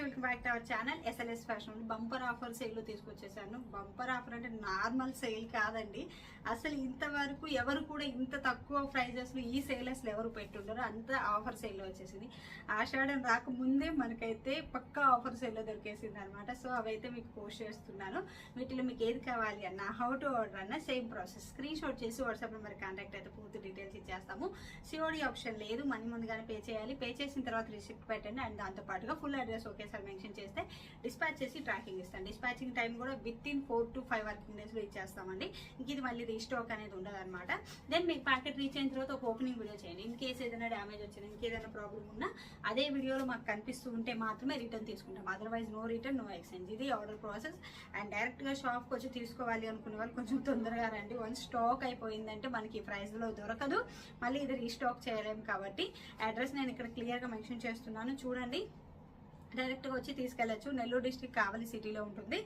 Welcome back to our channel SLS fashion bumper offer సేల్లో తీసుకొచ్చేసాను. Bumper offer అంటే normal sale కాదండి. అసలు ఇంతవరకు ఎవరు కూడా ఇంత తక్కువ ప్రైజెస్లో ఈ ఈ సేలర్స్ ఎవరు పెట్టుండరు అంత ఆఫర్ సేల్ వచ్చేసింది. ఆషాఢం రాకముందే మనకైతే పక్కా ఆఫర్ సేల్లో దొరికేసింది అనమాట సో అవైతే మీకు పోస్ట్ చేస్తున్నాను. వీటిలో మీకు ఏది కావాలి అన్న హౌ టు ఆర్డర్ అన్న సేమ్ ప్రాసెస్ స్క్రీన్ షాట్ చేసి వాట్సాప్ నెంబర్ కాంటాక్ట్ అయితే పూర్తి డీటెయిల్స్ ఇచ్చేస్తాము. సిఓడి ఆప్షన్ లేదు. మనీ ముందుగానే పే చేయాలి. పే చేసిన తర్వాత రిసిప్ట్ పెట్టండి. అండ్ దాంతోపాటుగా ఫుల్ అడ్రస్ ఓకే ఒకేసారి మెన్షన్ చేస్తే డిస్పాచ్ చేసి ట్రాకింగ్ ఇస్తాను. డిస్పాచింగ్ టైం కూడా within four to five working డేస్లో ఇచ్చేస్తామండి. ఇంక ఇది మళ్ళీ రీస్టాక్ అనేది ఉండదు దెన్ మీకు ప్యాకెట్ రీచ్ అయిన తర్వాత ఒక ఓపెనింగ్ వీడియో చేయండి. ఇన్ కేసు ఏదైనా డ్యామేజ్ వచ్చినా ఇంకేదైనా ప్రాబ్లం ఉన్నా అదే వీడియోలో మాకు కనిపిస్తూ ఉంటే మాత్రమే రిటర్న్ తీసుకుంటాం. Otherwise no return no exchange ఇది ఆర్డర్ ప్రాసెస్ అండ్ డైరెక్ట్గా షాప్కి వచ్చి తీసుకోవాలి అనుకునే వాళ్ళు కొంచెం తొందరగా రండి. వన్ స్టాక్ అయిపోయిందంటే మనకి ప్రైస్లో దొరకదు. మళ్ళీ ఇది రీస్టాక్ చేయలేము కాబట్టి అడ్రస్ నేను ఇక్కడ క్లియర్గా మెన్షన్ చేస్తున్నాను. చూడండి. డైరెక్ట్గా వచ్చి తీసుకెళ్ళొచ్చు నెల్లూరు డిస్టిక్ కావలి సిటీలో ఉంటుంది.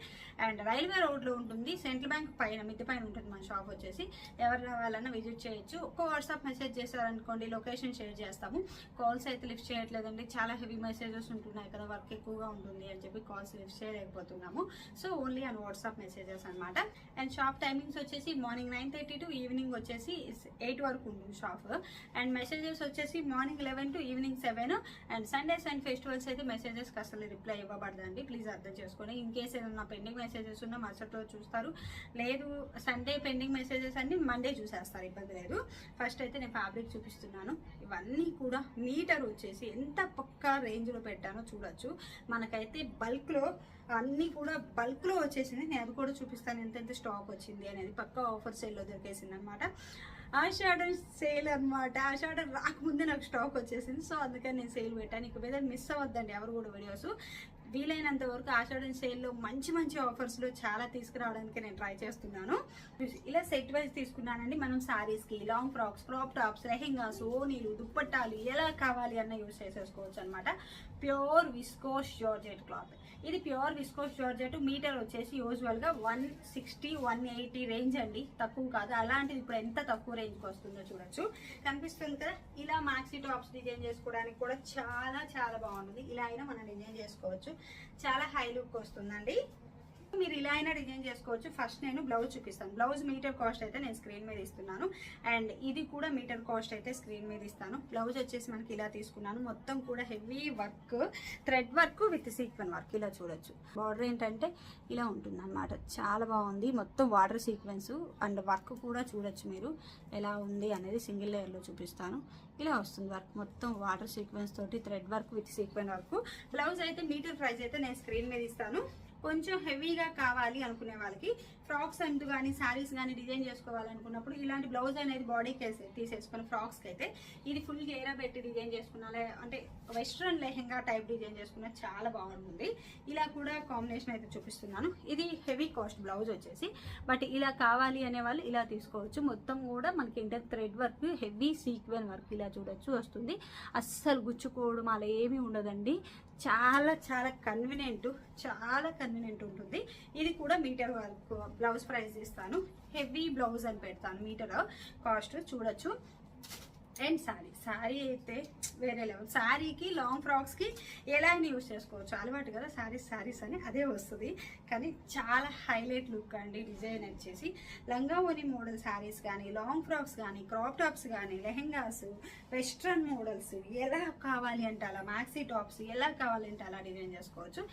అండ్ రైల్వే రోడ్లో ఉంటుంది. సెంట్రల్ బ్యాంక్ పైన మిద్ది పైన ఉంటుంది మన షాప్ వచ్చేసి. ఎవరు రావాలన్నా విజిట్ చేయొచ్చు. ఒక్క వాట్సాప్ మెసేజ్ చేశారనుకోండి లొకేషన్ షేర్ చేస్తాము. కాల్స్ అయితే లిఫ్ట్ చేయట్లేదండి. చాలా హెవీ మెసేజెస్ ఉంటున్నాయి కదా వర్క్ ఎక్కువగా ఉంటుంది అని చెప్పి calls lift చేయలేకపోతున్నాము so only and WhatsApp messages అనమాట అండ్ షాప్ టైమింగ్స్ వచ్చేసి morning nine thirty to evening వచ్చేసి ఎయిట్ వరకు ఉంటుంది షాప్. అండ్ మెసేజెస్ వచ్చేసి morning eleven to evening seven. And Sundays and festivals అయితే మెసేజెస్ అసలు రిప్లై ఇవ్వబడదండి. ప్లీజ్ అర్థం చేసుకోండి ఇన్ కేస్ ఏదైనా పెండింగ్ మెసేజెస్ ఉన్నా మరుసటి రోజు చూస్తారు. లేదు సండే పెండింగ్ మెసేజెస్ అన్ని మండే చూసేస్తారు ఇబ్బంది లేదు. ఫస్ట్ అయితే నేను ఫ్యాబ్రిక్ చూపిస్తున్నాను. ఇవన్నీ కూడా మీటర్ వచ్చేసి ఎంత పక్కా రేంజ్లో పెట్టానో చూడొచ్చు. మనకైతే బల్క్లో అన్నీ కూడా బల్క్లో వచ్చేసింది. నేను అది కూడా చూపిస్తాను. ఎంత స్టాక్ వచ్చింది అనేది పక్కా ఆఫర్ సేల్లో దొరికేసింది అనమాట ఆషాఢం సేల్ అనమాట ఆషాఢం రాకముందే నాకు స్టాక్ వచ్చేసింది. సో అందుకని నేను సేల్ పెట్టాను ఇక మీద మిస్ అవ్వద్దండి ఎవరు కూడా వీడియోస్ వీలైనంత వరకు ఆషాఢం సేల్లో మంచి మంచి ఆఫర్స్లో చాలా తీసుకురావడానికి నేను ట్రై చేస్తున్నాను. ఇలా సెట్ వైజ్ తీసుకున్నానండి. మనం శారీస్కి long frocks crop tops lehengas ఓనీలు దుప్పట్టాలు ఎలా కావాలి అన్న యూస్ చేసేసుకోవచ్చు అనమాట ప్యూర్ విస్కోస్ జార్జెట్ క్లాత్ ఇది ప్యూర్ విస్కోస్ జార్జెట్ మీటర్ వచ్చేసి యూజువల్గా one sixty one eighty range అండి. తక్కువ కాదు. అలాంటిది ఇప్పుడు ఎంత తక్కువ రేంజ్కి వస్తుందో చూడొచ్చు. కనిపిస్తుంది కదా? ఇలా మాక్సీ టాప్స్ డిజైన్ చేసుకోవడానికి కూడా చాలా చాలా బాగుంటుంది. ఇలా అయినా మనం డిజైన్ చేసుకోవచ్చు. చాలా హై లుక్ వస్తుందండి. మీరు ఇలా అయినా డిజైన్ చేసుకోవచ్చు. ఫస్ట్ నేను బ్లౌజ్ చూపిస్తాను. బ్లౌజ్ మీటర్ కాస్ట్ అయితే నేను స్క్రీన్ మీద ఇస్తున్నాను. అండ్ ఇది కూడా మీటర్ కాస్ట్ అయితే స్క్రీన్ మీద ఇస్తాను. బ్లౌజ్ వచ్చేసి మనకి ఇలా తీసుకున్నాను. మొత్తం కూడా heavy work thread work with sequin work. ఇలా చూడొచ్చు. బార్డర్ ఏంటంటే ఇలా ఉంటుంది అనమాట చాలా బాగుంది. మొత్తం వాటర్ సీక్వెన్స్ అండ్ వర్క్ కూడా చూడొచ్చు మీరు. ఎలా ఉంది అనేది సింగిల్ లేయర్లో చూపిస్తాను. ఇలా వస్తుంది వర్క్. మొత్తం వాటర్ సీక్వెన్స్ తోటి thread work with sequin work. Blouse అయితే మీటర్ ప్రైస్ అయితే నేను స్క్రీన్ మీద ఇస్తాను. కొంచెం హెవీగా కావాలి అనుకునే వాళ్ళకి ఫ్రాక్స్ అంటూ కానీ శారీస్ కానీ డిజైన్ చేసుకోవాలనుకున్నప్పుడు ఇలాంటి బ్లౌజ్ అనేది బాడీకి వేసే తీసేసుకుని ఫ్రాక్స్కి అయితే ఇది ఫుల్ గేరా పెట్టి డిజైన్ చేసుకున్నాలే అంటే వెస్ట్రన్ లెహెంగా టైప్ డిజైన్ చేసుకున్నా చాలా బాగుంటుంది. ఇలా కూడా కాంబినేషన్ అయితే చూపిస్తున్నాను. ఇది హెవీ కాస్ట్ బ్లౌజ్ వచ్చేసి. బట్ ఇలా కావాలి అనే వాళ్ళు ఇలా తీసుకోవచ్చు. మొత్తం కూడా మనకి inter thread work heavy sequin work ఇలా చూడొచ్చు వస్తుంది. అస్సలు గుచ్చుకోవడం అలా ఏమీ ఉండదండి. చాలా చాలా కన్వీనియంట్ చాలా కన్వీనియంట్ ఉంటుంది. ఇది కూడా మీటర్ వర్క్ బ్లౌజ్ ప్రైస్ ఇస్తాను హెవీ బ్లౌజ్ అని పెడతాను. మీటర్ కాస్ట్ చూడొచ్చు. అండ్ శారీ శారీ అయితే వేరే లెవెల్ శారీకి లాంగ్ ఫ్రాక్స్కి ఎలా అయినా యూజ్ చేసుకోవచ్చు. అలవాటు కదా శారీస్ శారీస్ అని అదే వస్తుంది. కానీ చాలా హైలైట్ లుక్ అండి డిజైన్ వచ్చేసి. లంగావోని మోడల్ శారీస్ కానీ లాంగ్ ఫ్రాక్స్ కానీ క్రాప్ టాప్స్ కానీ లెహెంగాస్ వెస్ట్రన్ మోడల్స్ ఎలా కావాలి అంటే అలా మ్యాక్సీ టాప్స్ ఎలా కావాలంటే అలా డిజైన్ చేసుకోవచ్చు.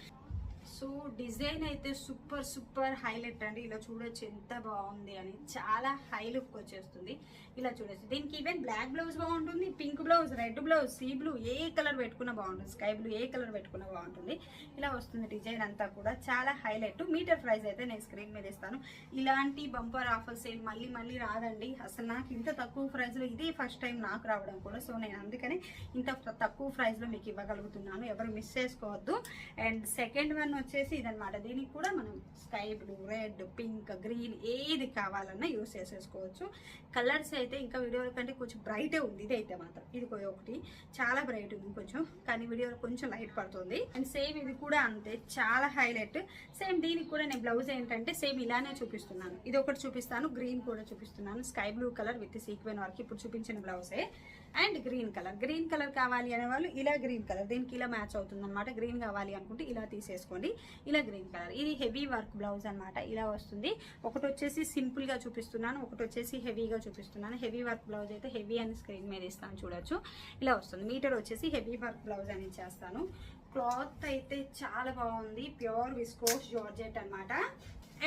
సో డిజైన్ అయితే సూపర్ సూపర్ హైలైట్ అండి. ఇలా చూడొచ్చు ఎంత బాగుంది అని. చాలా హై లుక్ వచ్చేస్తుంది. ఇలా చూడొచ్చు. దీనికి ఈవెన్ బ్లాక్ బ్లౌజ్ బాగుంటుంది pink blouse red blouse sea blue ఏ కలర్ పెట్టుకున్నా బాగుంటుంది. స్కై బ్లూ ఏ కలర్ పెట్టుకున్నా బాగుంటుంది. ఇలా వస్తుంది డిజైన్ అంతా కూడా. చాలా హైలైట్. మీటర్ ప్రైస్ అయితే నేను స్క్రీన్ మీద ఇస్తాను. ఇలాంటి బంపర్ ఆఫర్ సేల్ మళ్ళీ మళ్ళీ రాదండి. అసలు నాకు ఇంత తక్కువ ప్రైస్లో ఇది ఫస్ట్ టైం నాకు రావడం కూడా. సో నేను అందుకని ఇంత తక్కువ ప్రైస్లో మీకు ఇవ్వగలుగుతున్నాను. ఎవరు మిస్ చేసుకోవద్దు. అండ్ సెకండ్ వన్ వచ్చేసి ఇదనమాట దీనికి కూడా మనం sky blue red pink green ఏది కావాలన్నా యూస్ చేసేసుకోవచ్చు. కలర్స్ అయితే ఇంకా వీడియోల కంటే కొంచెం బ్రైటే ఉంది. ఇది అయితే మాత్రం ఇది ఒకటి. చాలా బ్రైట్ ఉంది కొంచెం కానీ వీడియోలో కొంచెం లైట్ పడుతుంది. అండ్ సేమ్ ఇది కూడా అంతే చాలా హైలైట్. సేమ్ దీనికి కూడా నేను బ్లౌజ్ ఏంటంటే సేమ్ ఇలానే చూపిస్తున్నాను. ఇది ఒకటి చూపిస్తాను గ్రీన్ కూడా చూపిస్తున్నాను. Sky blue colour with sequin వరకు. ఇప్పుడు చూపించిన బ్లౌజే. And green colour. Green colour కావాలి అనే వాళ్ళు ఇలా గ్రీన్ కలర్. దీనికి ఇలా మ్యాచ్ అవుతుంది అనమాట గ్రీన్ కావాలి అనుకుంటే ఇలా తీసేసుకోండి. ఇలా గ్రీన్ కలర్. ఇది హెవీ వర్క్ బ్లౌజ్ అనమాట ఇలా వస్తుంది. ఒకటి వచ్చేసి సింపుల్గా చూపిస్తున్నాను. ఒకటి వచ్చేసి హెవీగా చూపిస్తున్నాను. హెవీ వర్క్ బ్లౌజ్ అయితే హెవీ అని స్క్రీన్ మీద ఇస్తాను చూడొచ్చు. ఇలా వస్తుంది. మీటర్ వచ్చేసి హెవీ వర్క్ బ్లౌజ్ అని చేస్తాను క్లాత్ అయితే చాలా బాగుంది. ప్యూర్ విస్కోస్ జార్జెట్ అనమాట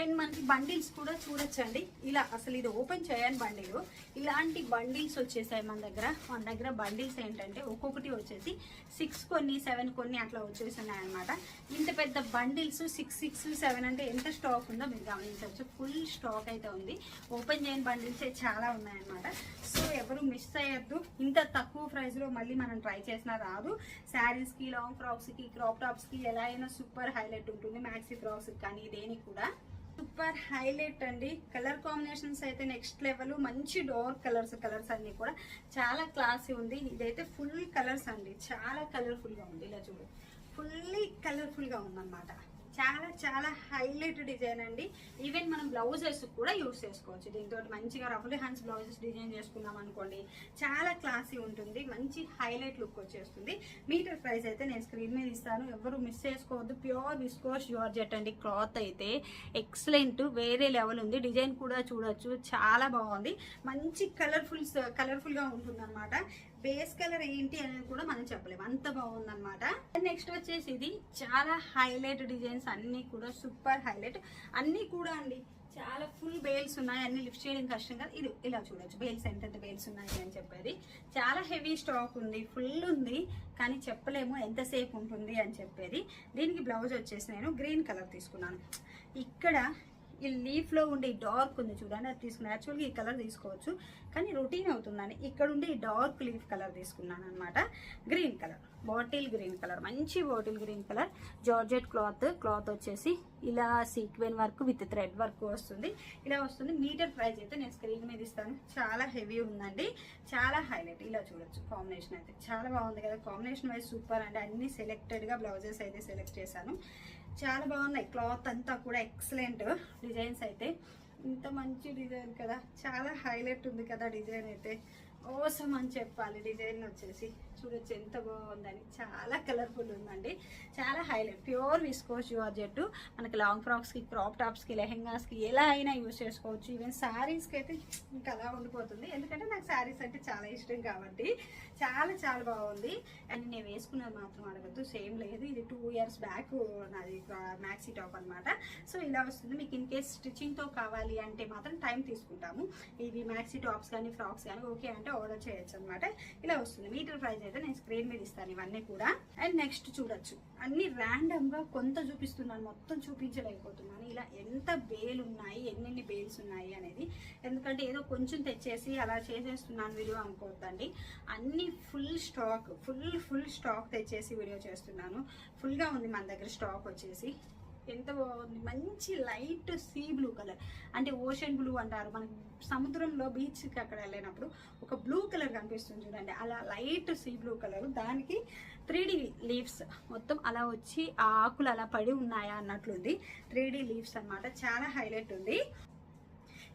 అండ్ మనకి బండిల్స్ కూడా చూడొచ్చండి. ఇలా అసలు ఇది ఓపెన్ చేయని బండిల్. ఇలాంటి బండిల్స్ వచ్చేసాయి మన దగ్గర. మన దగ్గర బండిల్స్ ఏంటంటే ఒక్కొక్కటి వచ్చేసి సిక్స్ కొన్ని సెవెన్ కొన్ని అట్లా వచ్చేస్తున్నాయి అనమాట ఇంత పెద్ద బండిల్స్ సిక్స్ సిక్స్ సెవెన్ అంటే ఎంత స్టాక్ ఉందో మీరు గమనించవచ్చు. ఫుల్ స్టాక్ అయితే ఉంది. ఓపెన్ చేయని బండిల్స్ చాలా ఉన్నాయన్నమాట. సో ఎవరు మిస్ అయ్యద్దు. ఇంత తక్కువ ప్రైస్లో మళ్ళీ మనం ట్రై చేసినా రాదు. శారీస్కి లాంగ్ ఫ్రాక్స్కి క్రాప్ టాప్స్కి ఎలా అయినా సూపర్ హైలైట్ ఉంటుంది. మ్యాక్సీ ఫ్రాక్స్కి కానీ దేనికి కూడా. సూపర్ హైలైట్ అండి. కలర్ కాంబినేషన్స్ అయితే నెక్స్ట్ లెవెల్. మంచి డార్క్ కలర్స్ కలర్స్ అన్ని కూడా చాలా క్లాసీ ఉంది. ఇదైతే ఫుల్ కలర్స్ అండి. చాలా కలర్ఫుల్గా ఉంది. ఇలా చూడు. ఫుల్లీ కలర్ఫుల్గా ఉందన్నమాట. చాలా చాలా హైలైట్ డిజైన్ అండి. ఈవెన్ మనం బ్లౌజెస్ కూడా యూస్ చేసుకోవచ్చు. దీంతో మంచిగా రఫుల్ హ్యాండ్స్ బ్లౌజెస్ డిజైన్ చేసుకున్నాం అనుకోండి చాలా క్లాసీ ఉంటుంది మంచి హైలైట్ లుక్ వచ్చేస్తుంది. మీటర్ ప్రైస్ అయితే నేను స్క్రీన్ మీద ఇస్తాను. ఎవరు మిస్ చేసుకోవద్దు. ప్యూర్ విస్కోస్ జార్జెట్ అండి. క్లాత్ అయితే ఎక్సలెంట్ వేరే లెవెల్ ఉంది. డిజైన్ కూడా చూడొచ్చు. చాలా బాగుంది. మంచి కలర్ఫుల్ కలర్ఫుల్గా ఉంటుంది అనమాట బేస్ కలర్ ఏంటి అనేది కూడా మనం చెప్పలేము అంత బాగుందనమాట నెక్స్ట్ వచ్చేసి ఇది చాలా హైలైట్ డిజైన్స్ అన్ని కూడా సూపర్ హైలైట్. అన్ని కూడా అండి చాలా ఫుల్ బేల్స్ ఉన్నాయి. అన్ని లిఫ్ట్ చేయడం కష్టం కదా. ఇది ఇలా చూడొచ్చు. బేల్స్ ఎంతెంత బేల్స్ ఉన్నాయి అని చెప్పేది. చాలా హెవీ స్టాక్ ఉంది. ఫుల్ ఉంది. కానీ చెప్పలేము ఎంతసేపు ఉంటుంది అని చెప్పేది. దీనికి బ్లౌజ్ వచ్చేసి నేను గ్రీన్ కలర్ తీసుకున్నాను. ఇక్కడ ఈ లీఫ్లో ఉండే ఈ డార్క్ ఉంది చూడండి అది తీసుకుని యాక్చువల్గా ఈ కలర్ తీసుకోవచ్చు. కానీ రొటీన్ అవుతుందని ఇక్కడ ఉండే ఈ డార్క్ లీఫ్ కలర్ తీసుకున్నాను అనమాట green colour. Bottle green colour మంచి bottle green colour. Georgette cloth cloth వచ్చేసి ఇలా sequin work with thread work వస్తుంది. ఇలా వస్తుంది. మీటర్ ప్రైస్ అయితే నేను స్క్రీన్ మీద ఇస్తాను. చాలా హెవీ ఉందండి. చాలా హైలైట్. ఇలా చూడొచ్చు. కాంబినేషన్ అయితే చాలా బాగుంది కదా. కాంబినేషన్ వైజ్ సూపర్ అండి. అన్ని సెలెక్టెడ్గా బ్లౌజెస్ అయితే సెలెక్ట్ చేశాను. చాలా బాగున్నాయి. క్లాత్ అంతా కూడా ఎక్సలెంట్ డిజైన్స్ అయితే. ఇంత మంచి డిజైన్ కదా. చాలా హైలైట్ ఉంది కదా డిజైన్ అయితే. ఓసం అని చెప్పాలి. డిజైన్ వచ్చేసి. చూడొచ్చు ఎంత బాగుందని. చాలా కలర్ఫుల్ ఉందండి. చాలా హైలైట్ ప్యూర్ విస్కోస్ జట్టు. మనకి లాంగ్ ఫ్రాక్స్కి క్రాప్ టాప్స్కి లెహెంగాస్కి ఎలా అయినా యూస్ చేసుకోవచ్చు. ఈవెన్ శారీస్కి అయితే ఇంకా అలా ఉండిపోతుంది. ఎందుకంటే నాకు శారీస్ అంటే చాలా ఇష్టం కాబట్టి చాలా చాలా బాగుంది. అండ్ నేను వేసుకున్నది మాత్రం అడగద్దు. సేమ్ లేదు. ఇది టూ ఇయర్స్ బ్యాక్ నాది మ్యాక్సీ టాప్ అనమాట సో ఇలా వస్తుంది. మీకు ఇన్ కేస్ స్టిచ్చింగ్తో కావాలి అంటే మాత్రం టైం తీసుకుంటాము. ఇవి మ్యాక్సీ టాప్స్ కానీ ఫ్రాక్స్ కానీ ఓకే అంటే ఆర్డర్ చేయొచ్చు అనమాట ఇలా వస్తుంది. మీటర్ అయితే నేను స్క్రీన్ మీద ఇస్తాను ఇవన్నీ కూడా. అండ్ నెక్స్ట్ చూడొచ్చు. అన్ని ర్యాండమ్గా కొంత చూపిస్తున్నాను మొత్తం చూపించలేకపోతున్నాను. ఇలా ఎంత బేల్ ఉన్నాయి ఎన్నెన్ని బేల్స్ ఉన్నాయి అనేది. ఎందుకంటే ఏదో కొంచెం తెచ్చేసి అలా చేసేస్తున్నాను వీడియో అనుకోవద్దండి. అన్ని full stock full full stock తెచ్చేసి వీడియో చేస్తున్నాను. ఫుల్గా ఉంది మన దగ్గర స్టాక్ వచ్చేసి. ఎంత బాగుంది. మంచి లైట్ సీ బ్లూ కలర్. అంటే ఓషన్ బ్లూ అంటారు. మనకి సముద్రంలో బీచ్కి అక్కడ వెళ్ళినప్పుడు ఒక బ్లూ కలర్ కనిపిస్తుంది చూడండి. అలా లైట్ సీ బ్లూ కలర్. దానికి త్రీ లీవ్స్ మొత్తం అలా వచ్చి ఆ ఆకులు అలా పడి ఉన్నాయా అన్నట్లుంది. త్రీ లీవ్స్ అన్నమాట. చాలా హైలైట్ ఉంది.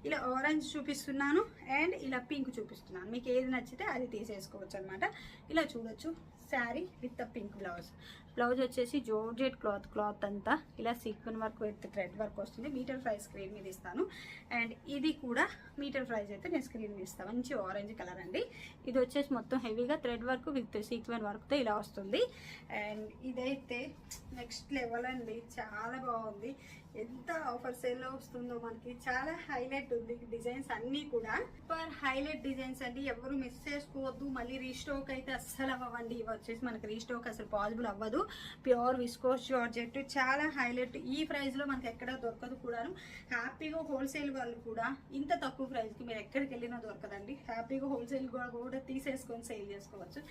ఇలా ఆరెంజ్ చూపిస్తున్నాను అండ్ ఇలా పింక్ చూపిస్తున్నాను. మీకు ఏది నచ్చితే అది తీసేసుకోవచ్చు అనమాట ఇలా చూడొచ్చు. Sari with pink blouse. Blouse వచ్చేసి జోర్జెట్ క్లాత్ క్లాత్ అంతా. ఇలా sequin work with thread work వస్తుంది. మీటర్ ప్రైస్ స్క్రీన్ మీద ఇస్తాను. అండ్ ఇది కూడా మీటర్ ప్రైస్ అయితే నేను స్క్రీన్ మీద ఇస్తాను. మంచి ఆరెంజ్ కలర్ అండి. ఇది వచ్చేసి మొత్తం హెవీగా థ్రెడ్ వర్క్ విత్ సీక్వెన్ వర్క్తో ఇలా వస్తుంది. అండ్ ఇదైతే నెక్స్ట్ లెవెల్ అండి. చాలా బాగుంది. ఎంత ఆఫర్ సేల్లో వస్తుందో మనకి చాలా హైలైట్ ఉంది డిజైన్స్ అన్నీ కూడా. సూపర్ హైలైట్ డిజైన్స్ అండి. ఎవరు మిస్ చేసుకోవద్దు. మళ్ళీ రీస్టోక్ అయితే అస్సలు అవ్వండి ఇవి వచ్చేసి మనకి రీస్టోక్ అసలు పాసిబుల్ అవ్వదు. Pure viscose georgette. చాలా హైలైట్. ఈ ప్రైస్లో మనకి ఎక్కడ దొరకదు కూడాను. హ్యాపీగా హోల్సేల్ వాళ్ళు కూడా ఇంత తక్కువ ప్రైస్కి మీరు ఎక్కడికి వెళ్ళినా దొరకదండి. హ్యాపీగా హోల్సేల్ కూడా తీసేసుకొని సేల్ చేసుకోవచ్చు.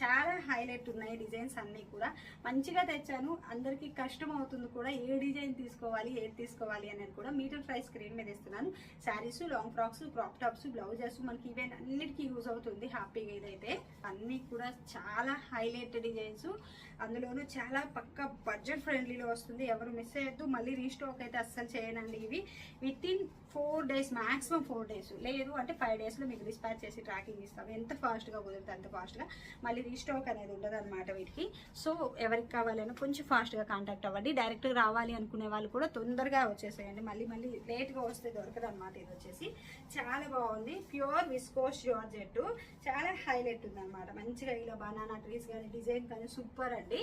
చాలా హైలైట్ ఉన్నాయి డిజైన్స్ అన్ని కూడా. మంచిగా తెచ్చాను. అందరికీ కష్టం అవుతుంది కూడా ఏ డిజైన్ తీసుకోవాలి ఏది తీసుకోవాలి అనేది కూడా మీటర్ ప్రైస్ స్క్రీన్ మీద ఇస్తున్నాను. Saris long frocks crop tops blouses మనకి ఇవే అన్నిటికీ యూజ్ అవుతుంది హ్యాపీగా ఇదైతే. అన్ని కూడా చాలా హైలైట్ డిజైన్స్. అందులో ఇప్పుడు చాలా పక్క బడ్జెట్ ఫ్రెండ్లీలో వస్తుంది. ఎవరు మిస్ అయ్యద్దు. మళ్ళీ రీస్టాక్ అయితే అస్సలు చేయనండి ఇవి. With in four days maximum four days లేదు అంటే ఫైవ్ డేస్లో మీకు డిస్పాచ్ చేసి ట్రాకింగ్ ఇస్తాం. ఎంత ఫాస్ట్గా కుదిరితే అంత ఫాస్ట్గా మళ్ళీ రీస్టాక్ అనేది ఉండదు అనమాట వీటికి. సో ఎవరికి కావాలన్నా కొంచెం ఫాస్ట్గా కాంటాక్ట్ అవ్వండి. డైరెక్ట్గా రావాలి అనుకునే వాళ్ళు కూడా తొందరగా వచ్చేసేయండి. మళ్ళీ మళ్ళీ లేట్గా వస్తే దొరకదు అనమాట ఇది వచ్చేసి. చాలా బాగుంది. ప్యూర్ విస్కోస్ జార్జెట్ చాలా హైలైట్ ఉందన్నమాట. మంచిగా ఇలా బనానా ట్రీస్ కానీ డిజైన్ కానీ సూపర్ అండి.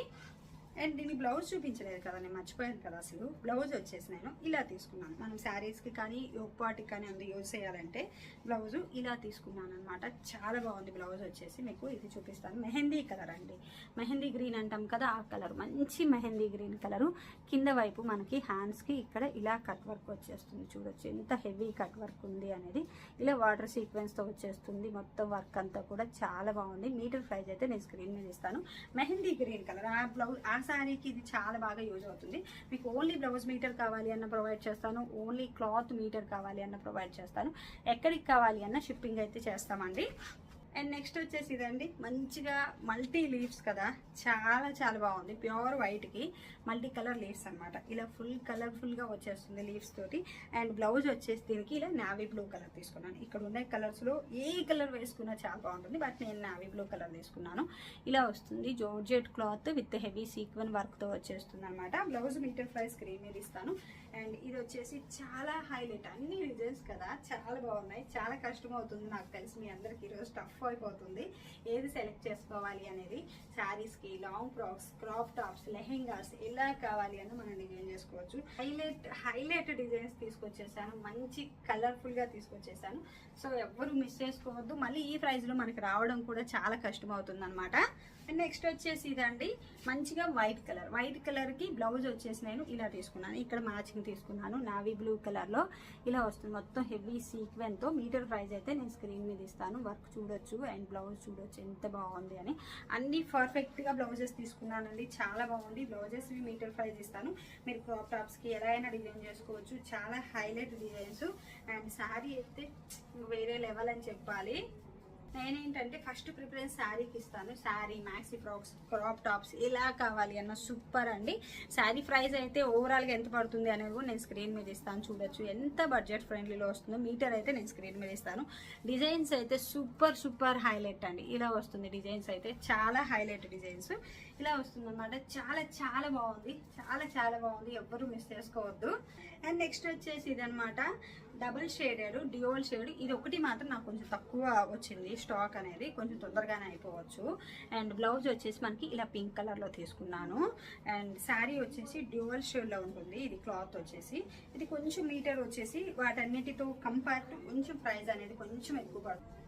అండ్ దీని బ్లౌజ్ చూపించలేదు కదా నేను మర్చిపోయాను కదా అసలు. బ్లౌజ్ వచ్చేసి నేను ఇలా తీసుకున్నాను. మనం శారీస్కి కానీ యోగపాటికి కానీ అందు యూజ్ చేయాలంటే బ్లౌజ్ ఇలా తీసుకున్నాను అనమాట చాలా బాగుంది బ్లౌజ్ వచ్చేసి మీకు. ఇది చూపిస్తాను. మెహందీ కలర్ అండి. మెహందీ గ్రీన్ అంటాం కదా ఆ కలర్ మంచి మెహందీ గ్రీన్ కలరు కింద వైపు మనకి హ్యాండ్స్కి ఇక్కడ ఇలా కట్ వర్క్ వచ్చేస్తుంది. చూడొచ్చు. ఎంత హెవీ కట్ వర్క్ ఉంది అనేది. ఇలా వాటర్ సీక్వెన్స్తో వచ్చేస్తుంది. మొత్తం వర్క్ అంతా కూడా చాలా బాగుంది. మీటర్ ప్రైజ్ అయితే నేను స్క్రీన్ మీద ఇస్తాను. మెహందీ గ్రీన్ కలర్ ఆ బ్లౌజ్ ఆ శారీకి ఇది చాలా బాగా యూజ్ అవుతుంది. మీకు ఓన్లీ బ్లౌజ్ మీటర్ కావాలి అన్న ప్రొవైడ్ చేస్తాను. ఓన్లీ క్లాత్ మీటర్ కావాలి అన్న ప్రొవైడ్ చేస్తాను. ఎక్కడికి కావాలి అన్న షిప్పింగ్ అయితే చేస్తామండి. అండ్ నెక్స్ట్ వచ్చేసి ఇదండి. మంచిగా మల్టీ లీవ్స్ కదా. చాలా చాలా బాగుంది. ప్యూర్ వైట్కి మల్టీ కలర్ లీవ్స్ అనమాట ఇలా ఫుల్ కలర్ఫుల్గా వచ్చేస్తుంది లీవ్స్ తోటి. అండ్ బ్లౌజ్ వచ్చేసి దీనికి ఇలా నావీ బ్లూ కలర్ తీసుకున్నాను. ఇక్కడ ఉన్న కలర్స్లో ఏ కలర్ వేసుకున్నా చాలా బాగుంటుంది. బట్ నేను నావీ బ్లూ కలర్ తీసుకున్నాను. ఇలా వస్తుంది georgette cloth with heavy sequin వర్క్తో వచ్చేస్తుంది అనమాట బ్లౌజ్ మీటర్ ప్రైస్ స్క్రీన్ మీద ఇస్తాను. అండ్ ఇది వచ్చేసి చాలా హైలైట్. అన్ని డిజైన్స్ కదా. చాలా బాగున్నాయి. చాలా కష్టం అవుతుంది నాకు తెలిసి మీ అందరికి. ఈరోజు టఫ్ అయిపోతుంది. ఏది సెలెక్ట్ చేసుకోవాలి అనేది? శారీస్కి long frocks crop tops lehengas ఎలా కావాలి అని మనం డిజైన్ చేసుకోవచ్చు. హైలైట్ హైలైట్ డిజైన్స్ తీసుకొచ్చేసాను. మంచి కలర్ఫుల్గా తీసుకొచ్చేసాను. సో ఎవ్వరు మిస్ చేసుకోవద్దు. మళ్ళీ ఈ ప్రైస్లో మనకి రావడం కూడా చాలా కష్టం అవుతుంది అనమాట అండ్ నెక్స్ట్ వచ్చేసి ఇదండి. మంచిగా వైట్ కలర్ వైట్ కలర్కి బ్లౌజ్ వచ్చేసి నేను ఇలా తీసుకున్నాను. ఇక్కడ మ్యాచింగ్ తీసుకున్నాను. నావీ బ్లూ కలర్లో ఇలా వస్తుంది. మొత్తం హెవీ సీక్వెన్తో మీటర్ ప్రైజ్ అయితే నేను స్క్రీన్ మీద ఇస్తాను. వర్క్ చూడొచ్చు అండ్ బ్లౌజ్ చూడొచ్చు. ఎంత బాగుంది అని. అన్ని పర్ఫెక్ట్గా బ్లౌజెస్ తీసుకున్నానండి. చాలా బాగుంది. బ్లౌజెస్ మీటర్ ప్రైజ్ ఇస్తాను. మీరు క్రాప్ టాప్స్కి ఎలా అయినా డిజైన్ చేసుకోవచ్చు. చాలా హైలైట్ డిజైన్స్ అండ్ శారీ అయితే వేరే లెవెల్ అని చెప్పాలి. నేనేంటంటే ఫస్ట్ ప్రిఫరెన్స్ శారీకి ఇస్తాను. Sari maxi frocks crop tops ఇలా కావాలి అన్న సూపర్ అండి. శారీ ప్రైస్ అయితే ఓవరాల్గా ఎంత పడుతుంది అనేది కూడా నేను స్క్రీన్ మీద ఇస్తాను. చూడొచ్చు ఎంత బడ్జెట్ ఫ్రెండ్లీలో వస్తుందో. మీటర్ అయితే నేను స్క్రీన్ మీద ఇస్తాను. డిజైన్స్ అయితే సూపర్ సూపర్ హైలైట్ అండి. ఇలా వస్తుంది డిజైన్స్ అయితే. చాలా హైలైట్ డిజైన్స్ ఇలా వస్తుంది అనమాట చాలా చాలా బాగుంది. చాలా చాలా బాగుంది. ఎవ్వరూ మిస్ చేసుకోవద్దు. అండ్ నెక్స్ట్ వచ్చేసి ఇదనమాట డబుల్ షేడెడ్ డ్యూవల్ షేడ్ ఇది ఒకటి మాత్రం నాకు కొంచెం తక్కువ వచ్చింది. స్టాక్ అనేది కొంచెం తొందరగానే అయిపోవచ్చు. అండ్ బ్లౌజ్ వచ్చేసి మనకి ఇలా పింక్ కలర్లో తీసుకున్నాను. అండ్ శారీ వచ్చేసి డ్యూవల్ షేడ్లో ఉంటుంది. ఇది క్లాత్ వచ్చేసి. ఇది కొంచెం మీటర్ వచ్చేసి. వాటన్నిటితో కంపేర్ టు కొంచెం ప్రైస్ అనేది కొంచెం ఎక్కువ పడుతుంది.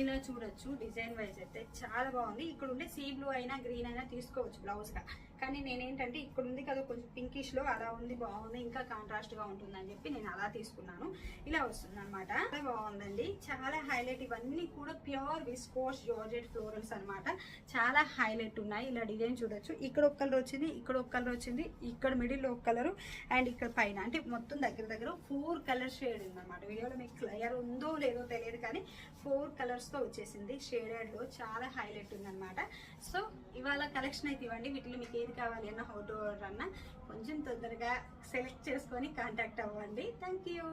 ఇలా చూడొచ్చు. డిజైన్ వైజ్ అయితే చాలా బాగుంది. ఇక్కడ ఉండే సీ బ్లూ అయినా గ్రీన్ అయినా తీసుకోవచ్చు బ్లౌజ్గా. కానీ నేనేంటంటే ఇక్కడ ఉంది కదా కొంచెం పింకిష్లో అలా ఉంది బాగుంది ఇంకా కాంట్రాస్ట్గా ఉంటుంది అని చెప్పి నేను అలా తీసుకున్నాను. ఇలా వస్తుంది అనమాట బాగుందండి. చాలా హైలైట్ ఇవన్నీ కూడా ప్యూర్ విస్కోస్ జార్జెట్ ఫ్లోరల్స్ అనమాట చాలా హైలైట్ ఉన్నాయి. ఇలా డిజైన్ చూడొచ్చు. ఇక్కడ ఒక కలర్ వచ్చింది ఇక్కడ ఒక కలర్ వచ్చింది ఇక్కడ మిడిల్ ఒక కలర్ అండ్ ఇక్కడ పైన. అంటే మొత్తం దగ్గర దగ్గర ఫోర్ కలర్ షేడ్ ఉందన్నమాట. వీడియోలో మీకు క్లియర్ ఉందో లేదో తెలియదు కానీ ఫోర్ కలర్స్తో వచ్చేసింది. షేడెడ్లో చాలా హైలైట్ ఉందన్నమాట. సో ఇవాళ కలెక్షన్ అయితే ఇవ్వండి. వీటిలో మీకు ఏది కావాలి అన్న హౌ టు ఆర్డర్ అన్న కొంచెం తొందరగా సెలెక్ట్ చేసుకొని కాంటాక్ట్ అవ్వండి. Thank you.